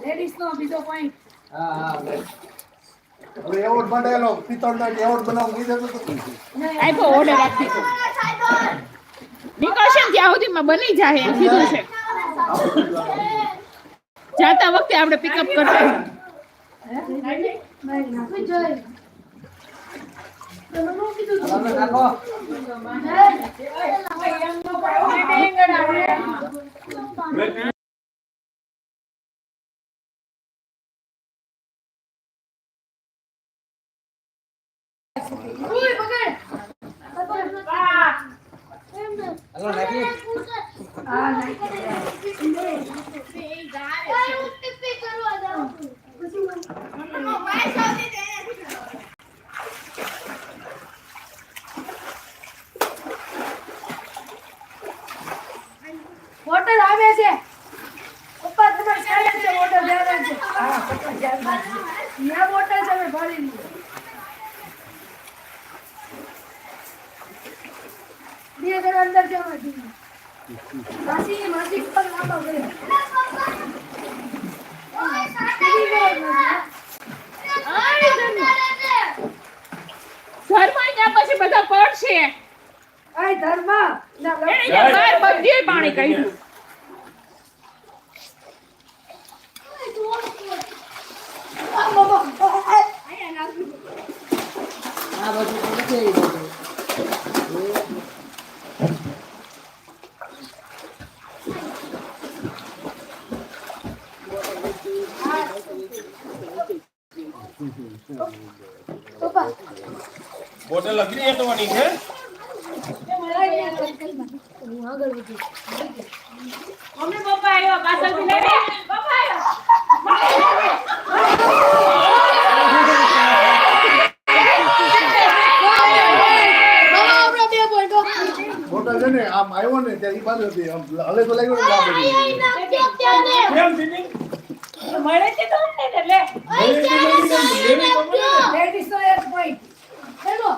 Ladies નો બીજો point સુધીમાં બની જાય એમ છે. જાતા વખતે આપણે પિકઅપ કરતા. મેં હાલો નાખી વોટર આવે છે. પપ્પા, તમારે ચાલે છે? વોટર જાવે છે. હા, પપ્પા જાવે છે. અમે ભરી લીધું બે ઘર અંદર જવા દીધું માસી માસી પર લાંબા ગયો ઘરમાં ત્યાં પછી બધા પડશે આય ધર્મ. એને પાણી આ બધું તો નથી આવી બધું. પપ્પા બોટલ અઘરી હટવાની છે હું આગળ વધી મમ્મી પપ્પા આવ્યો પાછળથી પપ્પા આવ્યો બોટલ છે ને આમ આવ્યો ને ત્યારે ઈ બાજુ હતી આમ હલે તો લાગ્યો ને કેમ મળે છે તો એટલે એક પોઈન્ટ ચલો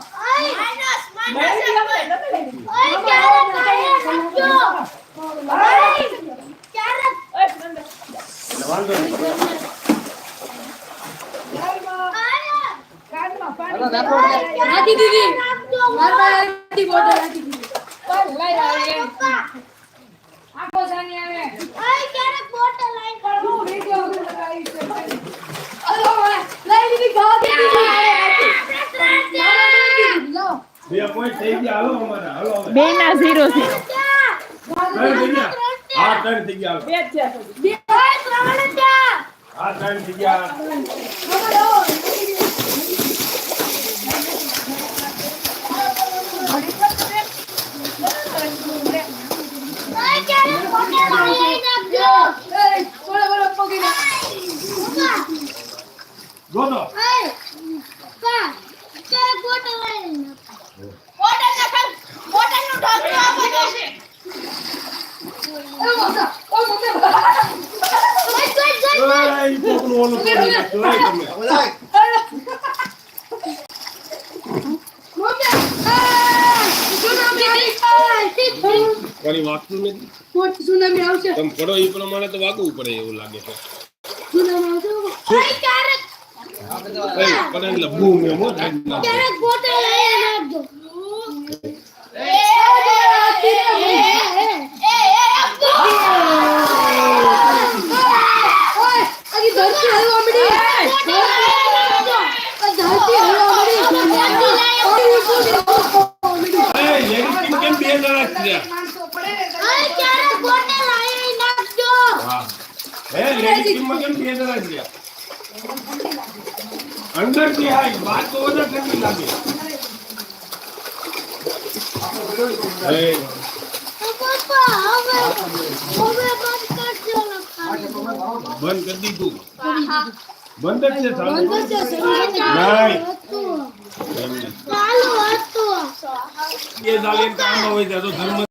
નાખી દીધી મારા નાખી બોટલ નાખી દીધી ચાલ, લઈ આવી આખો સાની આવે હું વિડિયો લગાવી છે અલો લઈ દીધી બે ના ઝીરો હા ત્રણ થઈ ગયા. છે. હા ત્રણ થઈ ગયા બોલો પગી ના ગોતો એ મોટા ઓ મોટા ઓય, ઈ કોકનું ઓલું કરી નાખ્યું, ઓય તમે. પડો એ પ્રમાણે તો વાગવું પડે એવું લાગે છે સુનામી આવશે ઓય, પડે એટલે બૂમ એમ હો, થાય ના. ઓય આજી ધરતી હલવા મળી ધરતી હલવા મળી ઓય, ladies team કેમ બે જણા જ છે? માણસો પડે ને હા. હે, team માં કેમ બે જ છે? અંદરથી હાય, બહાર તો વધારે ઠંડી લાગે. હે, બંધ કરી દીધું. બંધ જ છે નહીં. ધર્મ